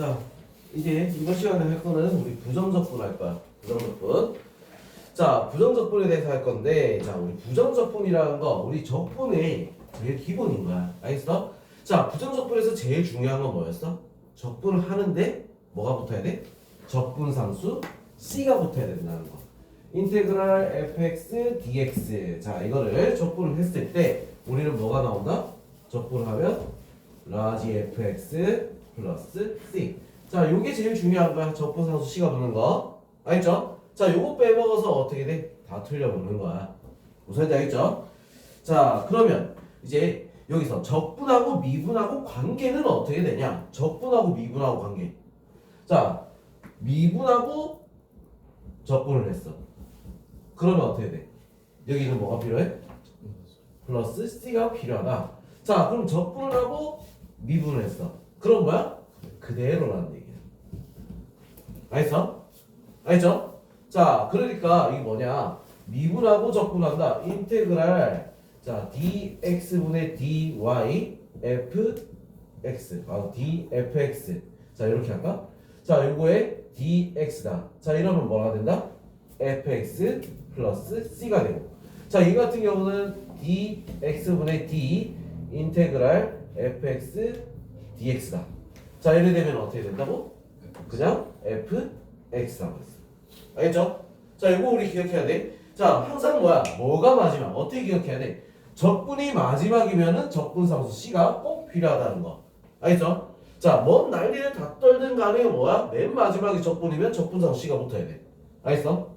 자, 이제 이번 시간에 할 거는 우리 부정적분 할 거야. 부정적분. 자, 부정적분에 대해서 할 건데, 자, 우리 부정적분이라는 거, 우리 적분의 제일 기본인 거야. 알겠어? 자, 부정적분에서 제일 중요한 건 뭐였어? 적분을 하는데, 뭐가 붙어야 돼? 적분상수 C가 붙어야 된다는 거. 인테그랄 fx dx. 자, 이거를 적분을 했을 때, 우리는 뭐가 나온다? 적분을 하면, 라지 fx 플러스 c. 자, 요게 제일 중요한 거야. 적분상수 C가 붙는 거. 알겠죠? 자, 요거 빼먹어서 어떻게 돼? 다 틀려보는 거야. 무슨 말인지 알겠죠? 자, 그러면 이제 여기서 적분하고 미분하고 관계는 어떻게 되냐? 적분하고 미분하고 관계. 자, 미분하고 적분을 했어. 그러면 어떻게 돼? 여기는 뭐가 필요해? 플러스 C가 필요하다. 자, 그럼 적분을 하고 미분을 했어. 그럼 뭐야? 그대로라는 얘기야. 알겠어? 알죠? 자, 그러니까 이게 뭐냐? 미분하고 적분한다. 인테그랄 자 dx분의 dy fx 아 dfx 자 이렇게 할까? 자 요거에 dx다. 자 이러면 뭐가 된다? fx 플러스 c가 되고 자 이 같은 경우는 dx분의 d 인테그랄 fx dx다. 자 이래 되면 어떻게 된다고? 그냥 fx라고 했어. 알겠죠? 자, 이거 우리 기억해야 돼. 자, 항상 뭐야? 뭐가 마지막? 어떻게 기억해야 돼? 적분이 마지막이면은 적분상수 C가 꼭 필요하다는 거. 알겠죠? 자, 뭔 난리를 다 떨든 간에 뭐야? 맨 마지막에 적분이면 적분상수 C가 붙어야 돼. 알겠어?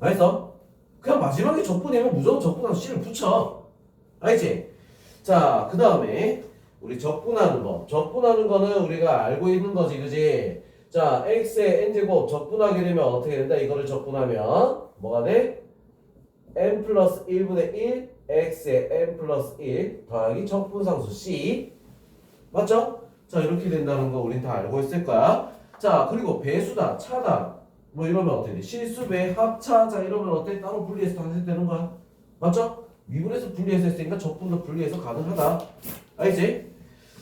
알겠어? 그냥 마지막에 적분이면 무조건 적분상수 C를 붙여. 알겠지? 자, 그 다음에 우리 적분하는 법. 적분하는 거는 우리가 알고 있는 거지, 그지? 자, x의 n제곱 적분하게 되면 어떻게 된다? 이거를 적분하면 뭐가 돼? n 플러스 1분의 1 x의 n 플러스 1 더하기 적분상수 c 맞죠? 자 이렇게 된다는 거 우린 다 알고 있을 거야 자 그리고 배수다 차다 뭐 이러면 어떻게 돼? 실수배 합차 자 이러면 어때? 따로 분리해서 다 해도 되는 거야 맞죠? 미분해서 분리해서 했으니까 적분도 분리해서 가능하다 알지?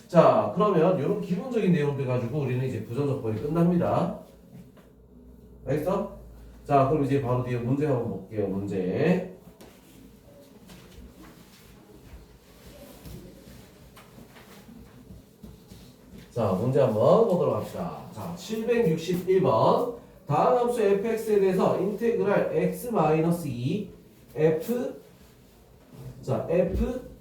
자 그러면 이런 기본적인 내용들 가지고 우리는 이제 부정적분이 끝납니다. 알겠어? 자 그럼 이제 바로 뒤에 문제 한번 볼게요 문제. 자 문제 한번 보도록 합시다. 자 761번. 다음 함수 fx에 대해서 인테그랄 x-2 f. 자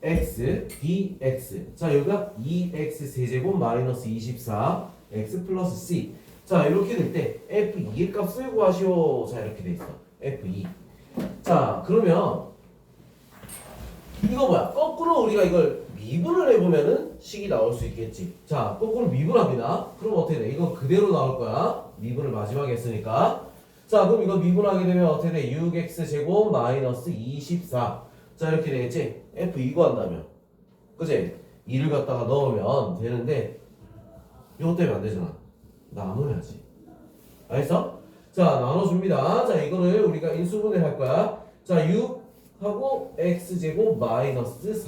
fx dx 자 여기가 2x 세제곱 마이너스 24 x 플러스 c. 자 이렇게 될 때 f2의 값을 구하시오. 자 이렇게 돼 있어. F2 자 그러면 이거 뭐야? 거꾸로 우리가 이걸 미분을 해보면은 식이 나올 수 있겠지. 자 거꾸로 미분합니다. 그럼 어떻게 돼? 이거 그대로 나올 거야. 미분을 마지막에 했으니까. 자 그럼 이거 미분하게 되면 어떻게 돼? 6x 제곱 마이너스 24 자 이렇게 되겠지? F2 구한다면. 그지 2를 갖다가 넣으면 되는데 이것 때문에 안 되잖아. 나눠야지. 알겠어? 자 나눠줍니다. 자 이거를 우리가 인수분해 할 거야. 자 6하고 x제곱 마이너스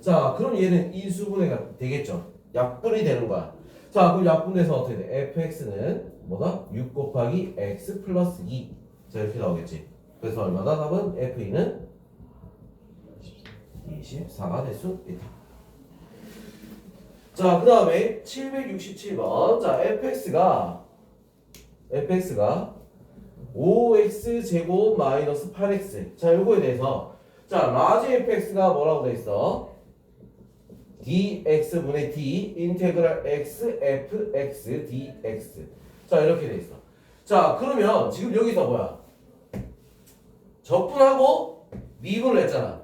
4자 그럼 얘는 인수분해가 되겠죠? 약분이 되는 거야. 자 그럼 약분해서 어떻게 돼? Fx는 뭐다? 6 곱하기 x 플러스 2자 이렇게 나오겠지? 그래서 얼마다? 답은 f2는 24가 될 수 있다 자, 그 다음에 767번. 자, fx가 fx가 5x 제곱 마이너스 8x. 자, 요거에 대해서 자, 라지 fx가 뭐라고 돼 있어? dx분의 d 인테그랄 x fx dx. 자, 이렇게 돼 있어. 자, 그러면 지금 여기서 뭐야? 적분하고 미분을 했잖아.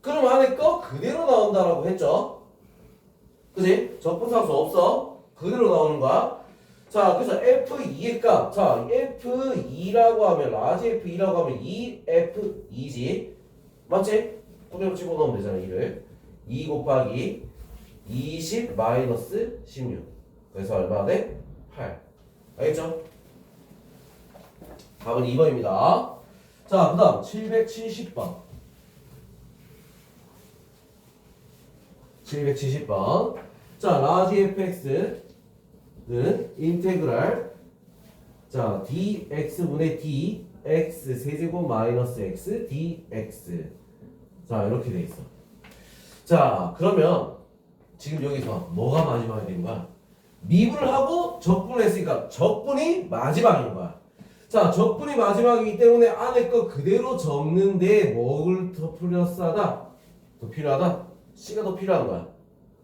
그럼 안에 거 그대로 나온다라고 했죠? 그지? 적분상수 없어. 그대로 나오는 거야. 자, 그래서 F2의 값. 자, F2라고 하면, 라지 F2라고 하면 2F2지. 맞지? 그대로 집어넣으면 되잖아, 2를. 2 곱하기 20 마이너스 16. 그래서 얼마 돼? 8. 알겠죠? 답은 2번입니다. 자, 그 다음 770번. 770번. 자, 라지 fx 는 인테그랄 자 dx분의 d x 세제곱 마이너스 x dx 자 이렇게 돼 있어. 자 그러면 지금 여기서 뭐가 마지막이 된 거야? 미분을 하고 적분을 했으니까 적분이 마지막인 거야. 자 적분이 마지막이기 때문에 안에 거 그대로 적는데 뭐를 더 플러스하다? 더 필요하다? C가 더 필요한 거야.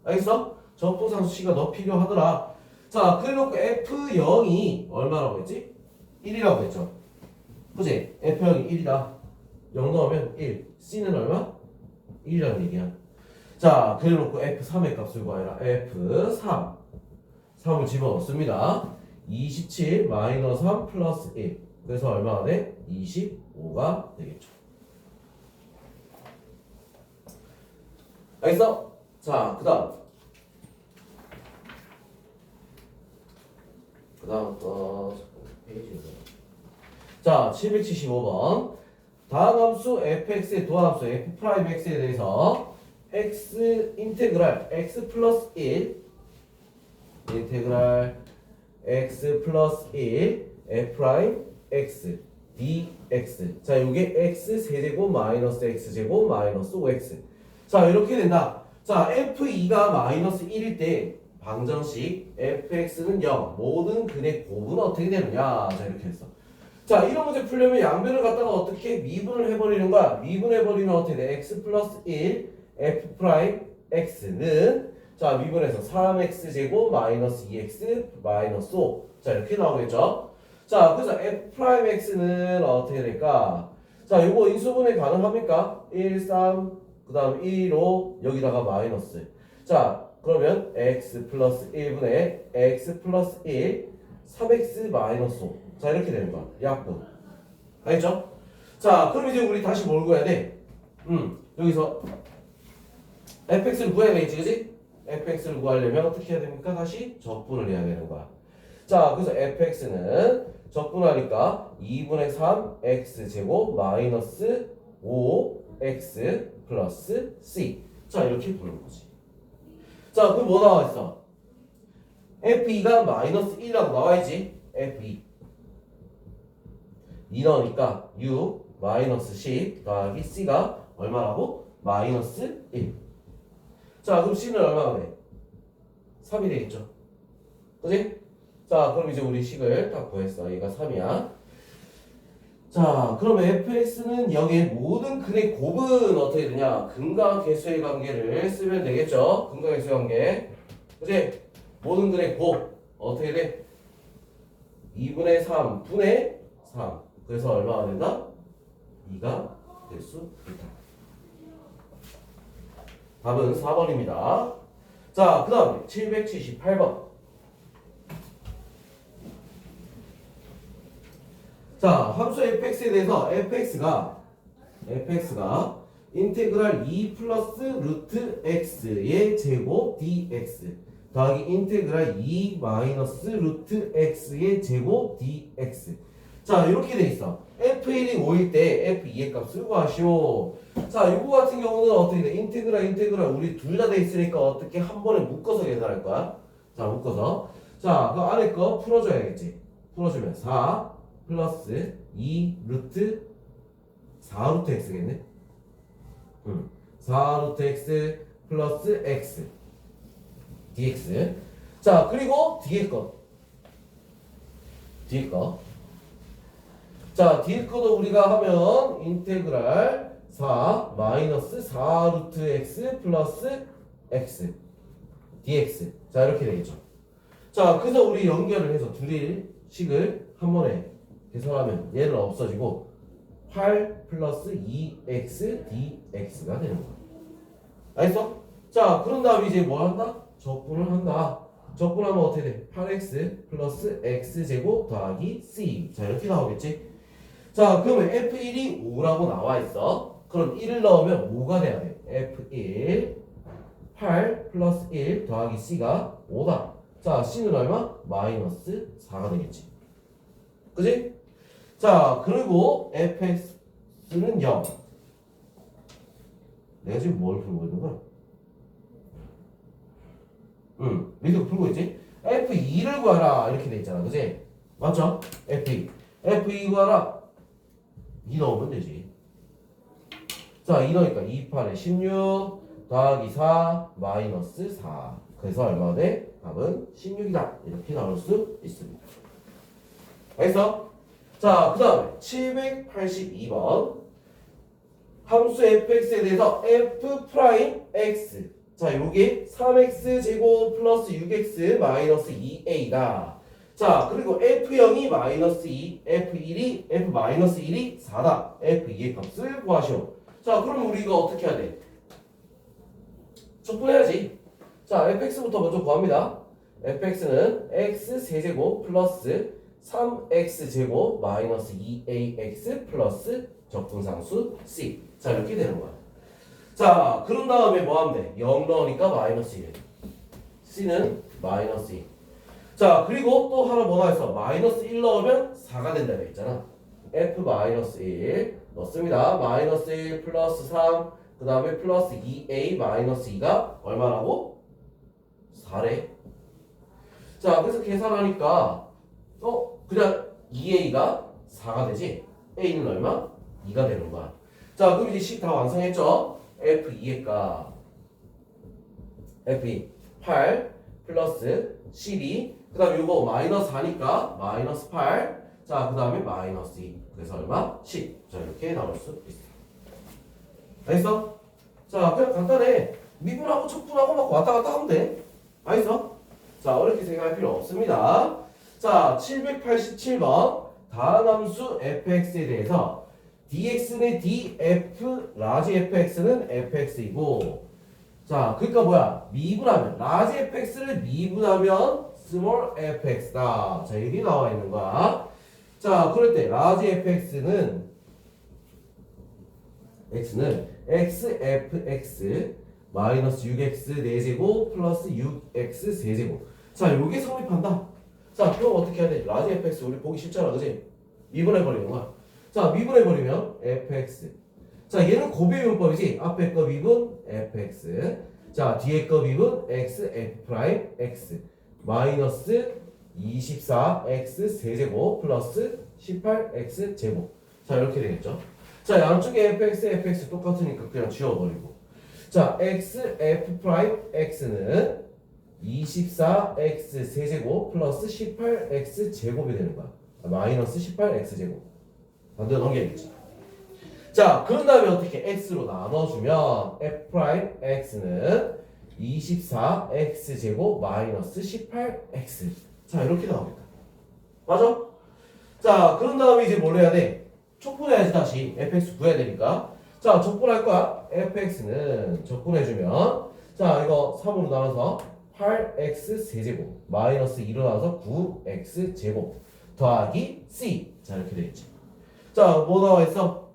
알겠어? 적분상수 C가 더 필요하더라. 자 그래놓고 F0이 얼마라고 했지? 1이라고 했죠. 그지? F0이 1이다. 0 넣으면 1. C는 얼마? 1이라는 얘기야. 자, 그래놓고 F3의 값을 구하라. F3. 3을 집어넣습니다. 27 마이너스 3 플러스 1. 그래서 얼마가 돼? 25가 되겠죠. 알겠어? 자, 그 다음. 그 다음 거, 페이지. 자, 775번. 다음 함수 fx의 도함수 f'x에 대해서 x 인테그랄 x 플러스 1 인테그랄 x 플러스 1 f x dx 자 요게 x 세제곱 마이너스 x 제곱 마이너스 5x 자 이렇게 된다. 자 f2가 마이너스 1일 때 방정식 fx는 0 모든 근의 곱은 어떻게 되느냐? 자 이렇게 했어. 자 이런 문제 풀려면 양변을 갖다가 어떻게 미분을 해버리는 거야? 미분해버리면 어떻게 돼? X 플러스 1 f 프라임 x는 자 미분해서 3x 제곱 마이너스 2x 마이너스 5 자 이렇게 나오겠죠? 자 그래서 f 프라임 x는 어떻게 될까? 자 요거 인수분해 가능합니까? 1 3 그 다음 1 5 여기다가 마이너스 자 그러면 x 플러스 1분의 x 플러스 1 3x 마이너스 5 자 이렇게 되는 거야 약분 알겠죠? 자 그럼 이제 우리 다시 뭘 구해야 돼? 음 여기서 fx를 구해야 되겠지 그지? fx를 구하려면 어떻게 해야 됩니까? 다시 적분을 해야 되는 거야 자 그래서 fx는 적분하니까 2분의 3 x 제곱 마이너스 5 x 플러스 c 자 이렇게 부르는 거지 자 그럼 뭐 나와 있어? f2가 마이너스 1이라고 나와있지 f2 2 넣으니까 6 마이너스 10 더하기 c가 얼마라고? 마이너스 1 자 그럼 c는 얼마가 돼? 3이 되겠죠 그지? 자 그럼 이제 우리 식을 딱 구했어 얘가 3이야 자 그러면 fx는 여기에 모든 근의 곱은 어떻게 되냐 근과 개수의 관계를 쓰면 되겠죠 근과 개수의 관계 그지? 모든 근의 곱 어떻게 돼? 2분의 3 분의 3 그래서 얼마가 된다? 2가 될 수 있다. 답은 4번입니다. 자, 그 다음에 778번. 자, 함수 fx에 대해서 fx가 fx가 인테그랄 2 플러스 루트 x의 제곱 dx 더하기 인테그랄 2 마이너스 루트 x의 제곱 dx. 자 이렇게 돼 있어. f1이 5일 때 f2의 값을 구하시오. 자 이거 같은 경우는 어떻게 돼? 인테그랄 인테그랄 우리 둘 다 돼 있으니까 어떻게 한 번에 묶어서 계산할 거야? 자 묶어서. 자그 안에 거 풀어줘야겠지? 풀어주면 4 플러스 2 루트 4 루트 x겠네 응. 4 루트 x 플러스 x dx 자 그리고 뒤에 거 뒤에 거 자, 뒤에 거도 우리가 하면 인테그랄 4 마이너스 4 루트 x 플러스 x dx 자 이렇게 되겠죠. 자, 그래서 우리 연결을 해서 둘이 식을 한 번에 계산하면 얘는 없어지고 8 플러스 2x dx가 되는 거야. 알겠어? 자, 그런 다음에 이제 뭐 한다? 적분을 한다. 적분하면 어떻게 돼? 8x 플러스 x제곱 더하기 c 자 이렇게 나오겠지? 자, 그러면 F1이 5라고 나와 있어. 그럼 1을 넣으면 5가 돼야 돼. F1 8 플러스 1 더하기 C가 5다. 자, C는 얼마? 마이너스 4가 되겠지. 그지? 자, 그리고 fx는 0. 내가 지금 뭘 풀고 있는 거야? 응, 밑에 풀고 있지? F2를 구하라 이렇게 돼 있잖아 그지? 맞죠? F2 F2 구하라 2 넣으면 되지 자 2 넣으니까 2, 8에 16 더하기 4 마이너스 4 그래서 얼마 돼? 답은 16이다 이렇게 나올 수 있습니다 알겠어? 자, 그 다음에 782번. 함수 fx에 대해서 f 프라임 x. 자, 요게 3x 제곱 플러스 6x 마이너스 2a다. 자, 그리고 f0이 마이너스 2, f1이 f 마이너스 1이 4다. f2의 값을 구하시오. 자, 그럼 우리 이거 어떻게 해야 돼? 적분해야지. 자, fx부터 먼저 구합니다. fx는 x 세제곱 플러스 3x 제곱 마이너스 2ax 플러스 적분상수 c. 자 이렇게 되는 거야. 자 그런 다음에 뭐 하면 돼? 0 넣으니까 마이너스 1 c는 마이너스 2 자 그리고 또 하나 뭐가 있어? 마이너스 1 넣으면 4가 된다 그랬잖아. F 마이너스 1 넣습니다. 마이너스 1 플러스 3 그 다음에 플러스 2a 마이너스 2가 얼마라고? 4래. 자 그래서 계산하니까 어 그냥 2a가 4가 되지 a는 얼마? 2가 되는 거야. 자 그럼 이제 식 다 완성했죠? F2의 값 f2 8 플러스 12 그 다음에 이거 마이너스 4니까 마이너스 8 자 그 다음에 마이너스 2 그래서 얼마? 10 자 이렇게 나올 수 있어 알겠어? 자 그냥 간단해. 미분하고 척분하고 막 왔다 갔다 하면 돼. 알겠어? 자 어렵게 생각할 필요 없습니다 자, 787번 다음 함수 fx에 대해서 dx는 df 라지 fx는 fx이고 자, 그러니까 뭐야? 미분하면 라지 fx를 미분하면 스몰 fx다. 자, 여기 나와 있는 거야. 자, 그럴 때 라지 fx는 x는 xfx 마이너스 6x 4제곱 플러스 6x 세제곱 자, 요게 성립한다. 자, 그럼 어떻게 해야 돼? 라지 fx 우리 보기 쉽잖아, 그지? 미분해 버리는 거야. 자, 미분해 버리면 fx. 자, 얘는 고비분법이지. 앞에 거 미분 fx. 자, 뒤에 거 미분 x f 프라임 x 마이너스 24x 세제곱 플러스 18x 제곱. 자, 이렇게 되겠죠? 자, 양쪽에 fx, fx 똑같으니까 그냥 지워버리고. 자, x f 프라임 x는 24x 세제곱 플러스 18x 제곱이 되는 거야. 아, 마이너스 18x 제곱. 반대로 넘겨야겠지. 자, 그런 다음에 어떻게 x로 나눠주면 f 프라임 x는 24x 제곱 마이너스 18x. 자, 이렇게 나오겠다. 맞아? 자, 그런 다음에 이제 뭘 해야 돼? 촉분해야지 다시 fx 구해야 되니까. 자, 적분할 거야. fx는 적분해주면 자, 이거 3으로 나눠서 8x 세제곱 마이너스 2로 나눠서 9x 제곱 더하기 c. 자 이렇게 되겠지 자뭐 나와 있어?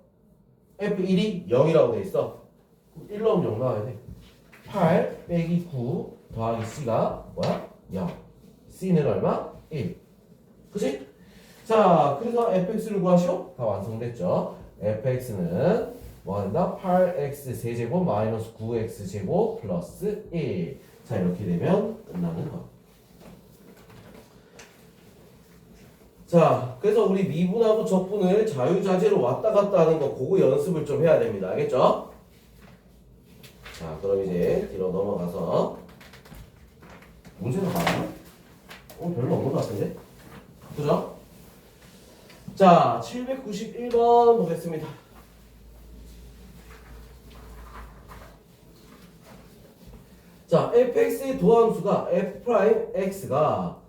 F1이 0이라고 돼 있어. 1 넣으면 0 나와야 돼8 빼기 9 더하기 c가 뭐야? 0 c는 얼마? 1 그치? 자 그래서 fx를 구하시오. 다 완성됐죠? Fx는 뭐 한다? 8x 세제곱 마이너스 9x 제곱 플러스 1 자 이렇게 되면 끝나는 거. 자, 그래서 우리 미분하고 적분을 자유자재로 왔다 갔다 하는 거 그거 연습을 좀 해야 됩니다. 알겠죠? 자, 그럼 이제 뒤로 넘어가서 문제가 많아? 어, 별로 없는 것 같은데? 그죠? 자, 791번 보겠습니다. 자, fx의 도함수가 f 프라임 x가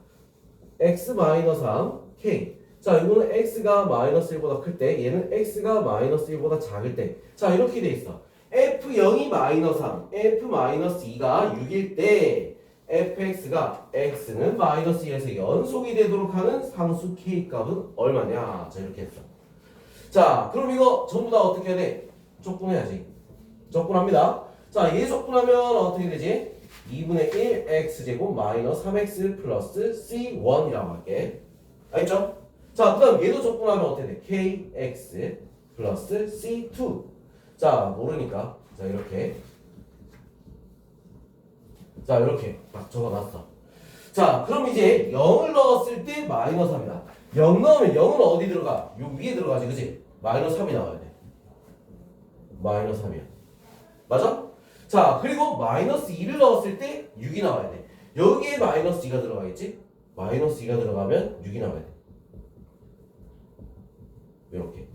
x 마이너스 3 k. 자, 이거는 x가 마이너스 1보다 클 때, 얘는 x가 마이너스 1보다 작을 때. 자, 이렇게 돼 있어. f0이 마이너스 3, f 마이너스 2가 6일 때, fx가 x는 마이너스 1에서 연속이 되도록 하는 상수 k 값은 얼마냐? 자, 이렇게 했어. 자, 그럼 이거 전부 다 어떻게 해야 돼? 적분해야지. 적분합니다. 자, 얘 적분하면 어떻게 되지? 2분의 1 x제곱 마이너스 3x 플러스 c1이라고 할게. 알겠죠? 자, 그 다음 얘도 적분하면 어떻게 돼? kx 플러스 c2. 자, 모르니까. 자, 이렇게. 자, 이렇게 딱 적어놨어. 자, 그럼 이제 0을 넣었을 때 마이너스 3이다. 0 넣으면 0은 어디 들어가? 요 위에 들어가지, 그지? 마이너스 3이 나와야 돼. 마이너스 3이야. 맞아? 자, 그리고 마이너스 2를 넣었을 때 6이 나와야 돼. 여기에 마이너스 2가 들어가겠지? 마이너스 2가 들어가면 6이 나와야 돼. 이렇게.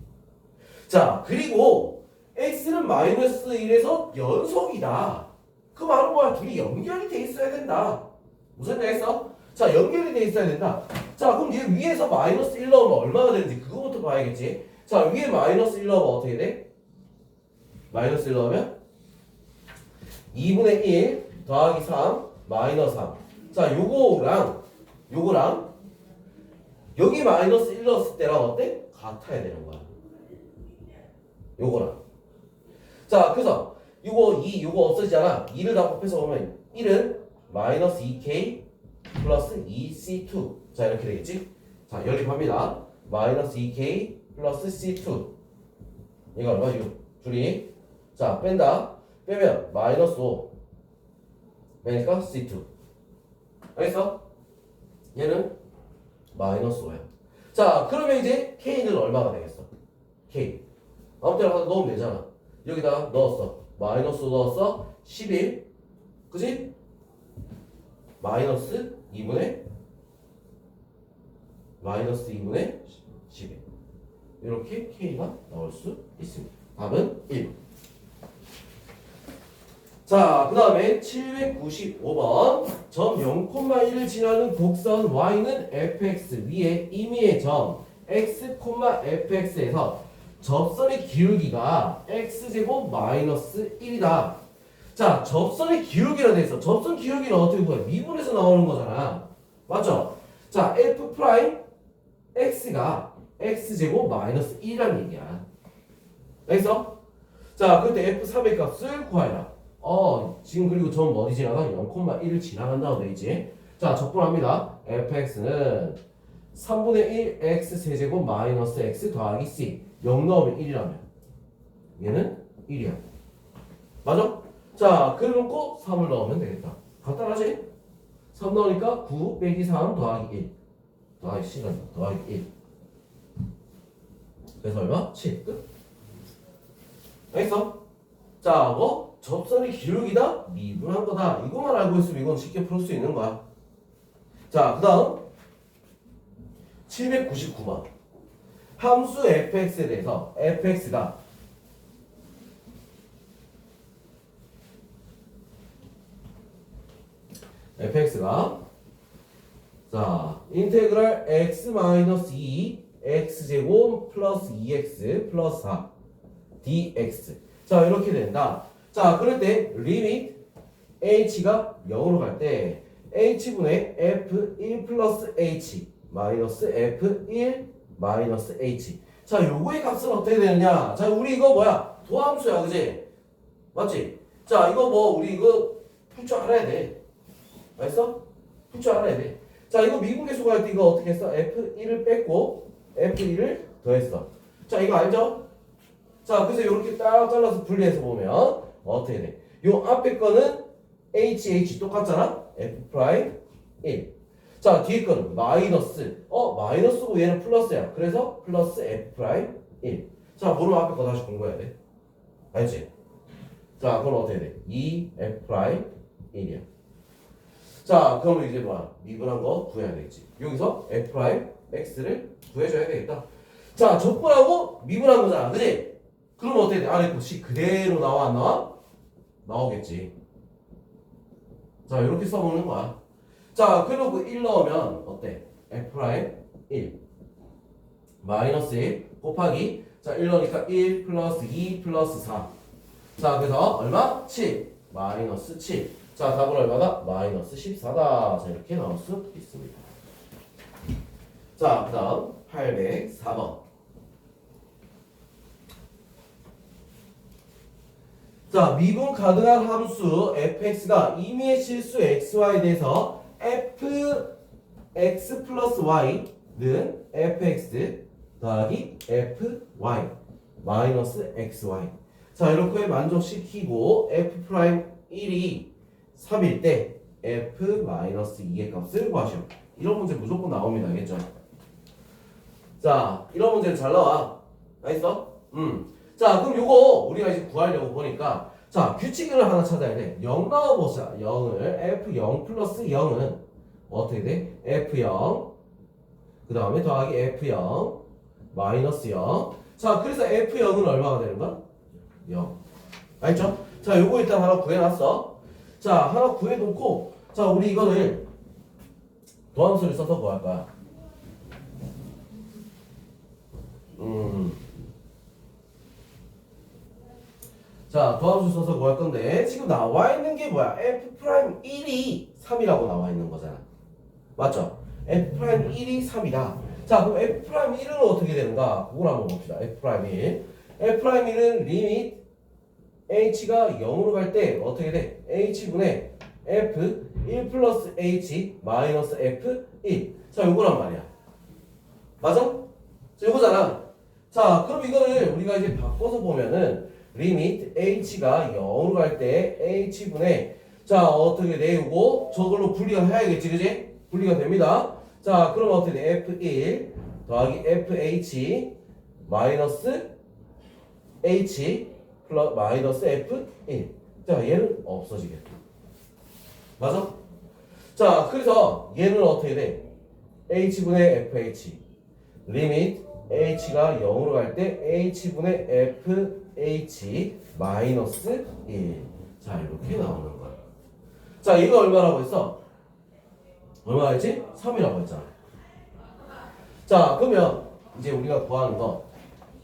자, 그리고 x는 마이너스 1에서 연속이다. 그 말은 뭐야? 둘이 연결이 돼 있어야 된다. 무슨 얘기했어? 자, 연결이 돼 있어야 된다. 자, 그럼 얘 위에서 마이너스 1 넣으면 얼마가 되는지 그거부터 봐야겠지. 자, 위에 마이너스 1 넣으면 어떻게 돼? 마이너스 1 넣으면 2분의 1 더하기 3 마이너스 3. 자, 요거랑 요거랑 여기 마이너스 1 넣었을 때랑 어때? 같아야 되는 거야. 요거랑. 자, 그래서 요거 2 요거 없어지잖아. 2를 다 곱해서 보면 1은 마이너스 2k 플러스 2c2. 자, 이렇게 되겠지? 자, 연립합니다. 마이너스 2k 플러스 c2. 이거 얼마? 6. 둘이. 자, 뺀다. 빼면 마이너스 5. 빼니까 c2. 알겠어? 얘는 마이너스 5야. 자, 그러면 이제 k는 얼마가 되겠어? k. 아무 때나 가서 넣으면 되잖아. 여기다 넣었어. 마이너스 넣었어. 11. 그지? 마이너스 2분의 마이너스 2분의 11. 이렇게 k가 나올 수 있습니다. 답은 1. 자, 그 다음에 795번. 점 0,1을 지나는 곡선 y는 fx 위에 임의의 점 x, fx에서 접선의 기울기가 x제곱 마이너스 1이다. 자, 접선의 기울기라 돼 있어. 접선 기울기는 어떻게 보여? 미분에서 나오는 거잖아. 맞죠? 자, f 프라임 x가 x제곱 마이너스 1이라는 얘기야. 알겠어? 자, 그때 f3의 값을 구하라. 어, 지금 그리고 점 어디 지나가? 0,1을 지나간다고 돼 있지. 자, 적분합니다. fx는 3분의 1 x 세제곱 마이너스 x 더하기 c 0 넣으면 1이라면 얘는 1이야. 맞아? 자, 그래놓고 3을 넣으면 되겠다. 간단하지? 3 넣으니까 9 빼기 3 더하기 1 더하기 시간 더하기 1 그래서 얼마? 7 끝. 알겠어? 자, 뭐? 접선의 기울기다? 미분한 거다. 이거만 알고 있으면 이건 쉽게 풀 수 있는 거야. 자, 그 다음 799번 함수 fx에 대해서 fx가 fx가 자 인테그랄 x 마이너스 2 x제곱 플러스 2x 플러스 4 dx 자 이렇게 된다 자 그럴 때 리밋 h가 0으로 갈 때 h분의 f1 플러스 h 마이너스 f1 마이너스 h. 자 요거의 값은 어떻게 되느냐? 자 우리 이거 뭐야? 도함수야 그지? 맞지? 자 이거 뭐 우리 이거 풀 줄 알아야 돼. 알겠어? 풀 줄 알아야 돼 자 이거 미분계수 구할 때 이거 어떻게 했어? f1을 뺐고 f1을 더했어. 자 이거 알죠? 자 그래서 이렇게 딱 잘라서 분리해서 보면 어떻게 돼? 요 앞에 거는 HH 똑같잖아? F 프라임 1. 자 뒤에 거는 마이너스. 어 마이너스고 얘는 플러스야. 그래서 플러스 F 프라임 1. 자 모르면 앞에 거 다시 공부해야 돼. 알지? 자 그럼 어떻게 돼? 2 F 프라임 1이야. 자 그러면 이제 뭐야? 미분한 거 구해야 되겠지. 여기서 F 프라임 X를 구해줘야 되겠다. 자 적분하고 미분한 거잖아. 그지? 그러면 어떻게 돼? 아래 거 C 그대로 나와 안 나와? 나오겠지. 자, 이렇게 써보는 거야. 자, 그리고 1 넣으면 어때? f 프라임 1 마이너스 1 곱하기 자, 1 넣으니까 1 플러스 2 플러스 4 자, 그래서 얼마? 7 마이너스 7 자, 답은 얼마다? 마이너스 14다. 자, 이렇게 나올 수 있습니다. 자, 그 다음 804번 자, 미분 가능한 함수 fx가 임의의 실수 xy에 대해서 fx 플러스 y는 fx 더하기 fy 마이너스 xy 자, 이렇게 만족시키고 f 프라임 1이 3일 때 f 마이너스 2의 값을 구하시오. 이런 문제 무조건 나옵니다. 알겠죠? 자, 이런 문제는 잘 나와. 알겠어? 음. 자, 그럼 요거 우리가 이제 구하려고 보니까 자, 규칙을 하나 찾아야 돼. 0 넣어보자. 0을 f0 플러스 0은 어떻게 돼? f0 그 다음에 더하기 f0 마이너스 0 자, 그래서 f0은 얼마가 되는 거야? 0 알죠? 자, 요거 일단 하나 구해놨어. 자, 하나 구해놓고 자, 우리 이거를 도함수를 써서 구할 거야. 음. 자, 도함수 써서 구할 건데 지금 나와 있는 게 뭐야? f 프라임 1이 3이라고 나와 있는 거잖아. 맞죠? f 프라임 1이 3이다. 자, 그럼 f 프라임 1은 어떻게 되는가? 그걸 한번 봅시다. f 프라임 1. f 프라임 1은 리밋 h가 0으로 갈 때 어떻게 돼? h분의 f 1 플러스 h 마이너스 f 1. 자, 요거란 말이야. 맞아? 자, 요거잖아. 자, 그럼 이거를 우리가 이제 바꿔서 보면은 리밋 h가 0으로 갈 때 h분의 자 어떻게 돼 요거 저걸로 분리가 해야겠지 그지? 분리가 됩니다. 자 그럼 어떻게 돼? f1 더하기 fh 마이너스 h 플러스 마이너스 f1 자 얘는 없어지겠다. 맞아? 자 그래서 얘는 어떻게 돼? h분의 fh 리밋 h가 0으로 갈 때 h분의 fh 마이너스 1. 자 이렇게 나오는 거야. 자 이거 얼마라고 했어? 얼마 했지? 3이라고 했잖아. 자 그러면 이제 우리가 구하는 거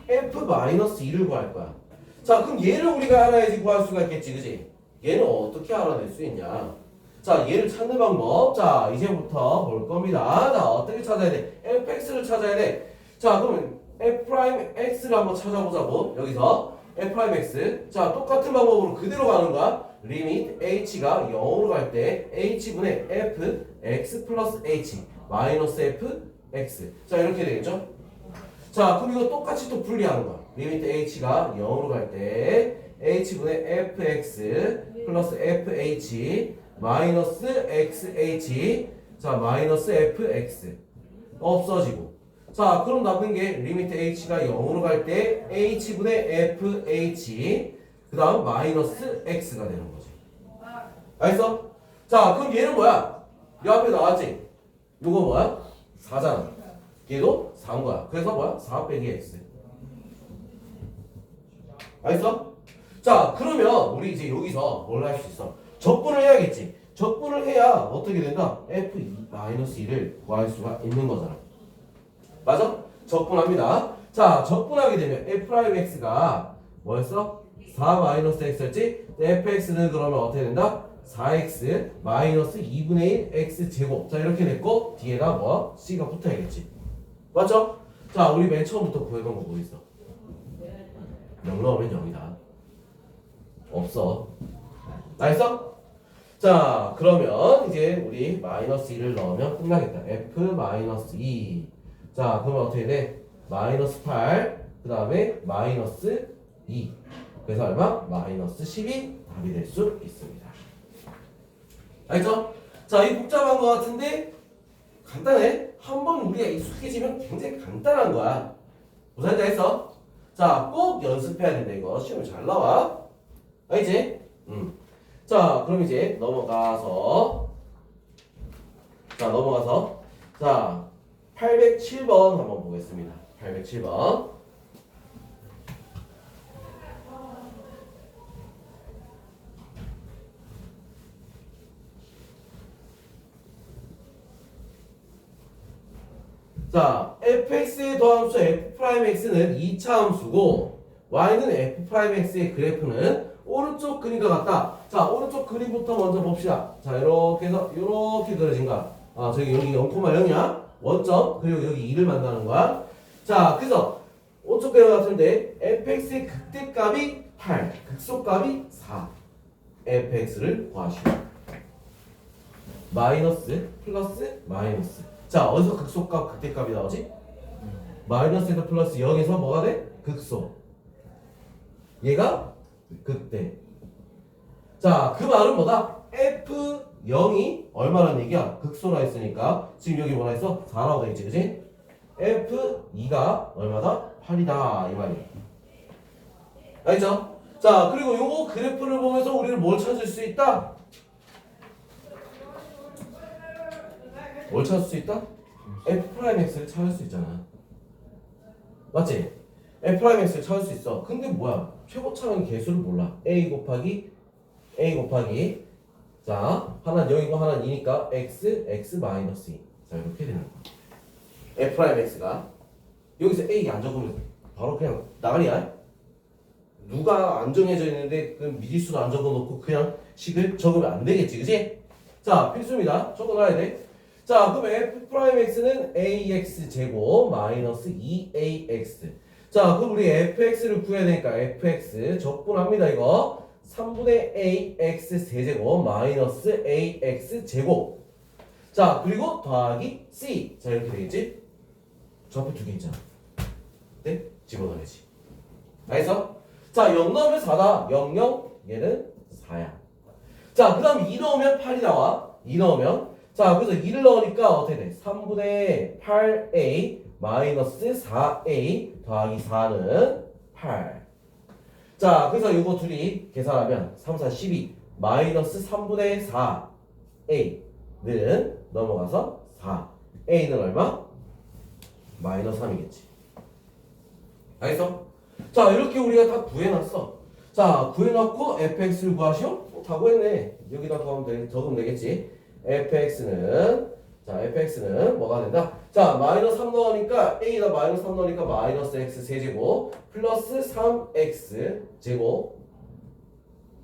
f 마이너스 2를 구할 거야. 자 그럼 얘를 우리가 알아야지 구할 수가 있겠지, 그지? 얘는 어떻게 알아낼 수 있냐? 자 얘를 찾는 방법. 자 이제부터 볼 겁니다. 자 어떻게 찾아야 돼? fx를 찾아야 돼. 자 그러면 f 프라임 x를 한번 찾아보자고 여기서 f 프라임 x. 자 똑같은 방법으로 그대로 가는 거야. 리밋 h가 0으로 갈 때 h분의 f x 플러스 h 마이너스 f x. 자 이렇게 되겠죠? 자 그럼 이거 똑같이 또 분리하는 거야. 리밋 h가 0으로 갈 때 h분의 fx 플러스 fh 마이너스 xh 자 마이너스 fx 없어지고 자, 그럼 남는 게 리미트 h가 0으로 갈 때 h분의 fh 그 다음 마이너스 x가 되는 거지. 알겠어? 자, 그럼 얘는 뭐야? 이 앞에 나왔지? 요거 뭐야? 4잖아. 얘도 4인 거야. 그래서 뭐야? 4 빼기 x. 알겠어? 자, 그러면 우리 이제 여기서 뭘 할 수 있어? 적분을 해야겠지. 적분을 해야 어떻게 된다? f-2를 구할 수가 있는 거잖아. 맞아? 적분합니다. 자, 적분하게 되면 f'x가 뭐였어? 4-x였지? fx는 그러면 어떻게 된다? 4x 마이너스 2분의 1 x 제곱 자 이렇게 됐고 뒤에다 뭐? c가 붙어야겠지 맞죠? 자 우리 맨 처음부터 구해본 거 뭐 있어? 0 넣으면 0이다 없어 알겠어? 자 그러면 이제 우리 마이너스 2를 넣으면 끝나겠다 f 마이너스 2 자, 그러면 어떻게 돼? 마이너스 8, 그 다음에 마이너스 2. 그래서 얼마? 마이너스 10이 답이 될 수 있습니다. 알죠? 자, 이 복잡한 거 같은데 간단해. 한 번 우리가 익숙해지면 굉장히 간단한 거야. 무슨 말 했어? 자, 꼭 연습해야 된다 이거. 시험에 잘 나와. 알지? 음. 자, 그럼 이제 넘어가서 자, 넘어가서 자, 807번 한번 보겠습니다. 807번. 자, fx의 더함수 f'x는 2차 함수고 y는 f'x의 그래프는 오른쪽 그림과 같다. 자, 오른쪽 그림부터 먼저 봅시다. 자, 이렇게 해서 이렇게 그려진 거야. 아, 저기 여기 0,0이야. 원점 그리고 여기 2를 만나는 거야. 자, 그래서 오른쪽 그림 같은데 fx의 극대값이 8, 극소값이 4. fx를 구하시오. 마이너스 플러스 마이너스. 자, 어디서 극소값 극대값이 나오지? 마이너스에서 플러스 0에서 뭐가 돼? 극소. 얘가 극대. 자, 그 말은 뭐다? f 0이 얼마라는 얘기야? 극소라 했으니까 지금 여기 뭐라 했어? 4라고 되겠지 그지? F2가 얼마다? 8이다 이 말이야 알죠? 자 그리고 요거 그래프를 보면서 우리는 뭘 찾을 수 있다? 뭘 찾을 수 있다? F'X를 찾을 수 있잖아 맞지? F'X를 찾을 수 있어 근데 뭐야 최고차는 개수를 몰라 A 곱하기 A 곱하기 자 하나는 0이고 하나는 2니까 X, X 마이너스 2 자 이렇게 되는 거야 F'X가 여기서 A 안 적으면 바로 그냥 나가리야 누가 안 정해져 있는데 그 미지수도 안 적어놓고 그냥 식을 적으면 안 되겠지, 그지? 자, 필수입니다. 적어놔야 돼. 자, 그럼 f'(x는 ax 제곱 마이너스 2ax. 자, 그럼 우리 fx를 구해야 되니까 fx 적분합니다, 이거. 3분의 ax 세제곱 마이너스 ax 제곱. 자, 그리고 더하기 c. 자, 이렇게 되겠지? 저 앞에 두 개 있잖아. 네? 집어넣어야지. 알겠어? 자, 0 넣으면 4다. 0, 0. 얘는 4야. 자, 그 다음 2 넣으면 8이 나와. 2 넣으면. 자, 그래서 2를 넣으니까 어떻게 돼? 3분의 8a 마이너스 4a 더하기 4는 8. 자, 그래서 이거 둘이 계산하면 3, 4, 12 마이너스 3분의 4a는 넘어가서 4. a는 얼마? 마이너스 3이겠지. 알겠어? 자 이렇게 우리가 다 구해놨어 자 구해놓고 fx를 구하시오? 어, 다 구했네 여기다 더하면 되, 적으면 되겠지 fx는 자 fx는 뭐가 된다? 자 마이너스 3 넣으니까 a에다 마이너스 3 넣으니까 마이너스 x 세제곱 플러스 3x 제곱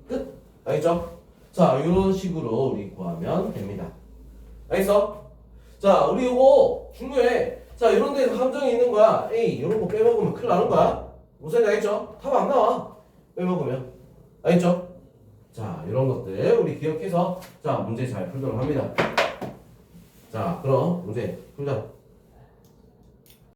끝 알겠죠? 자 이런 식으로 우리 구하면 됩니다 알겠어? 자 우리 이거 중요해 자 이런 데서 함정이 있는 거야 a 이런 거 빼먹으면 큰일 나는 거야 무슨 알겠죠? 답 안 나와. 빼먹으면. 알겠죠? 자, 이런 것들 우리 기억해서 자, 문제 잘 풀도록 합니다. 자, 그럼 문제 풀자.